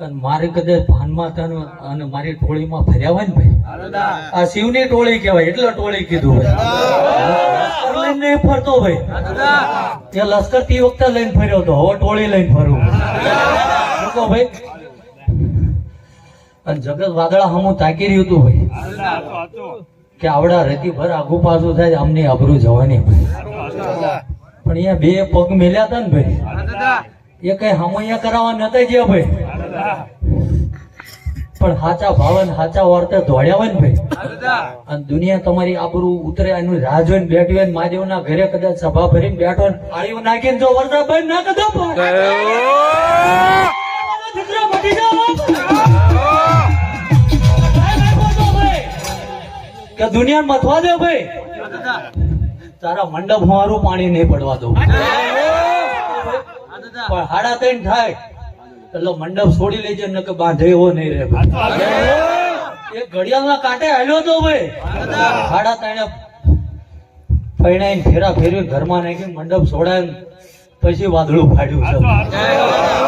મારે કદાચ ભાનમાં તને અને મારી ટોળીમાં ફર્યા હોય ને ભાઈ આ શિવની ટોળી કહેવાય એટલે ટોળી કીધું ભાઈ લઈને ફરતો ભાઈ. તે લશ્કર તે વખતે લઈને ફર્યો હતો હવે ટોળી લઈને ફરું. મૂકો ભાઈ અને જગત વાદળા હમું તાકી રહ્યું હતું ભાઈ. કે આવડા રેતી ભર આગુ પાછું થાય અમને અબરું જવાની ભાઈ. પણ અહીંયા બે પગ મેલ્યા હતા ને ભાઈ. એ કઈ હમૈયા કરાવવા નતા ગયા ભાઈ. પણ હાચા ભાવન હાચા વર્તે દોડ્યા હોય ને ભાઈ. અને દુનિયા તમારી આબરૂ ઉતરે એનું રાહ જોઈને બેઠી હોય મહાદેવના ઘરે કદાચ સભા ભરીને બેઠો ને આળીઓ નાખીને જો વરસાદ ભાઈ ના કદો દીકરા મટી જાઓ કે દુનિયા મથવા દે ભાઈ. તારા મંડપ મારું પાણી નહીં પડવા દઉં. પણ હાડા ત્રણ થાય. એટલે મંડપ છોડી લેજે ને કે બાંધે એવો નહીં રે એ ઘડિયાળના કાંટે હાલ્યો તો ભાઈ. સાડા ત્રણે ફેરા ફેરવી ઘરમાં નાખી મંડપ છોડાય પછી વાદળું ફાડ્યું છે.